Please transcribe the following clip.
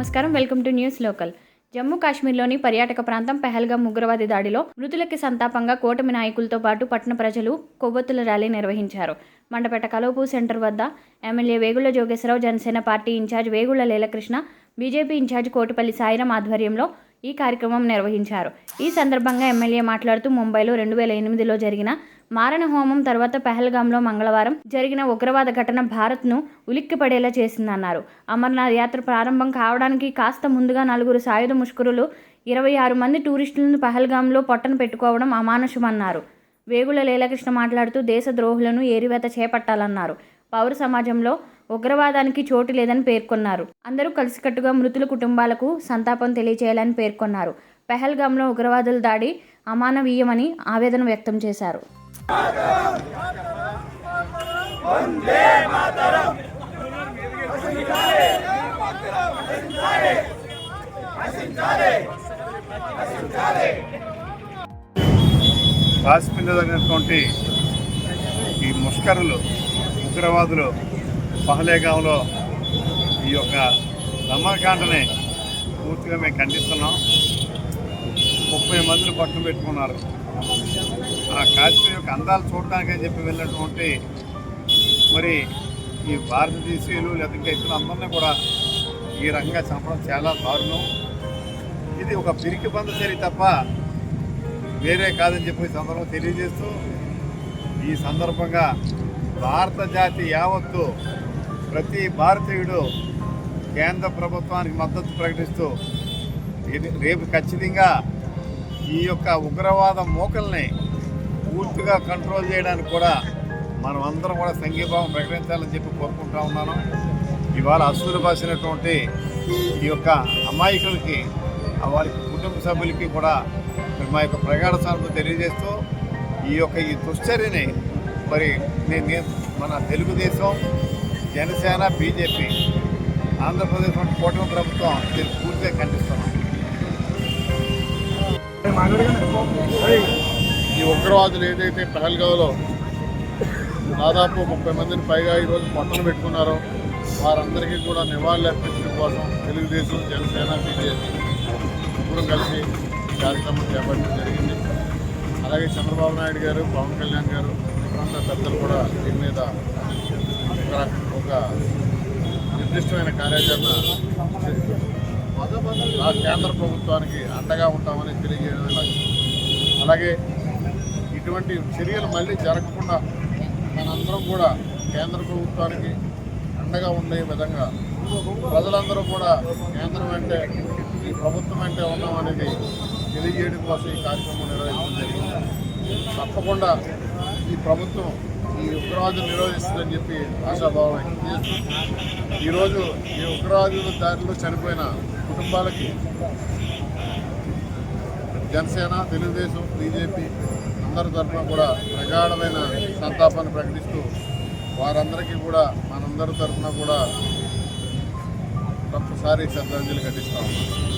నమస్కారం. Welcome to news local. Jammu కాశ్మీర్లోని పర్యాటక ప్రాంతం పెహల్గా ఉగ్రవాది దాడిలో మృతులకి సంతాపంగా కూటమి నాయకులతో పాటు పట్టణ ప్రజలు కొవ్వొత్తుల ర్యాలీ నిర్వహించారు. మండపేట కలోపు సెంటర్ వద్ద MLA Vegulla Jogeswararao Janasena party in-charge Vegulla Leelakrishna BJP in-charge Kotipalli Sairam ఆధ్వర్యంలో ఈ కార్యక్రమం నిర్వహించారు. ఈ సందర్భంగా ఎమ్మెల్యే మాట్లాడుతూ ముంబైలో రెండు వేల ఎనిమిదిలో జరిగిన మారణ హోమం తర్వాత పెహల్గాంలో మంగళవారం జరిగిన ఉగ్రవాద ఘటన భారత్ను ఉలిక్కిపడేలా చేసిందన్నారు. అమర్నాథ్ యాత్ర ప్రారంభం కావడానికి కాస్త ముందుగా నలుగురు సాయుధ ముష్కరులు ఇరవై ఆరు మంది టూరిస్టులను పహల్గాంలో పొట్టను పెట్టుకోవడం అమానుషమన్నారు. వేగుల లీలకృష్ణ మాట్లాడుతూ దేశ ద్రోహులను ఏరివేత చేపట్టాలన్నారు. పౌర సమాజంలో ఉగ్రవాదానికి చోటు లేదని పేర్కొన్నారు. అందరూ కలిసికట్టుగా మృతుల కుటుంబాలకు సంతాపం తెలియజేయాలని పేర్కొన్నారు. పెహల్గాంలో ఉగ్రవాదుల దాడి అమానవీయమని ఆవేదన వ్యక్తం చేశారు. కాశ్మీర్లో జరిగినటువంటి ఈ ముష్కరులు ఉగ్రవాదులు పహలేగాంలో ఈ యొక్క దమనకాండని పూర్తిగా మేము ఖండిస్తున్నాం. ముప్పై మందిని పట్టు పెట్టుకున్నారు. ఆ కాశ్మీర్ యొక్క అందాలు చూడటానికి అని చెప్పి వెళ్ళినటువంటి మరి ఈ భారతదేశీయులు లేదంటే ఇతర అందరినీ కూడా ఈ రకంగా చంపడం చాలా దారుణం. ఇది ఒక పిరికి బంద చర్య తప్ప వేరే కాదని చెప్పి సందర్భం తెలియజేస్తూ ఈ సందర్భంగా భారత జాతి యావత్తు ప్రతి భారతీయుడు కేంద్ర ప్రభుత్వానికి మద్దతు ప్రకటిస్తూ రేపు ఖచ్చితంగా ఈ యొక్క ఉగ్రవాద మూకల్ని పూర్తిగా కంట్రోల్ చేయడానికి కూడా మనం అందరం కూడా సంఘీభావం ప్రకటించాలని చెప్పి కోరుకుంటా ఉన్నాను. ఇవాళ అసూలు బాసినటువంటి ఈ యొక్క అమాయకులకి వారి కుటుంబ సభ్యులకి కూడా మా యొక్క ప్రగాఢ సానుభూతి తెలియజేస్తూ ఈ యొక్క ఈ దుశ్చర్యని మరి నేను నేను మన తెలుగుదేశం జనసేన బీజేపీ ఆంధ్రప్రదేశ్ వంటి కూటమి ప్రభుత్వం దీన్ని పూర్తిగా ఖండిస్తున్నాం. ఈ ఉగ్రవాదులు ఏదైతే పహల్గావ్లో దాదాపు ముప్పై మందిని పైగా ఈరోజు పట్టణం పెట్టుకున్నారో వారందరికీ కూడా నివాళులు అర్పించడం కోసం తెలుగుదేశం జనసేన బీజేపీ ఇప్పుడు కలిసి కార్యక్రమం చేపట్టడం జరిగింది. అలాగే చంద్రబాబు నాయుడు గారు పవన్ కళ్యాణ్ గారు ప్రాంత పెద్దలు కూడా దీని మీద ఒక ఒక నిర్దిష్టమైన కార్యాచరణ ఆ కేంద్ర ప్రభుత్వానికి అండగా ఉంటామని తెలియజేయడం లక్ష్యం అలాగే ఇటువంటి చర్యలు మళ్ళీ జరగకుండా మనందరం కూడా కేంద్ర ప్రభుత్వానికి అండగా ఉండే విధంగా ప్రజలందరూ కూడా కేంద్రం అంటే ఈ ప్రభుత్వం అంటే ఉన్నామనేది తెలియజేయడం కోసం ఈ కార్యక్రమం నిర్వహించడం జరిగింది. తప్పకుండా ఈ ప్రభుత్వం ఈ ఉగ్రవాదులు నిరోధిస్తుందని చెప్పి ఆశాభావం వ్యక్తం చేస్తూ ఈరోజు ఈ ఉగ్రవాదుల దారిలో చనిపోయిన కుటుంబాలకి జనసేన తెలుగుదేశం బీజేపీ అందరి తరఫున కూడా ప్రగాఢమైన సంతాపాన్ని ప్రకటిస్తూ వారందరికీ కూడా మనందరి తరఫున కూడా ఒక్కసారి శ్రద్ధాంజలి ఘటిస్తా. ఉన్నాం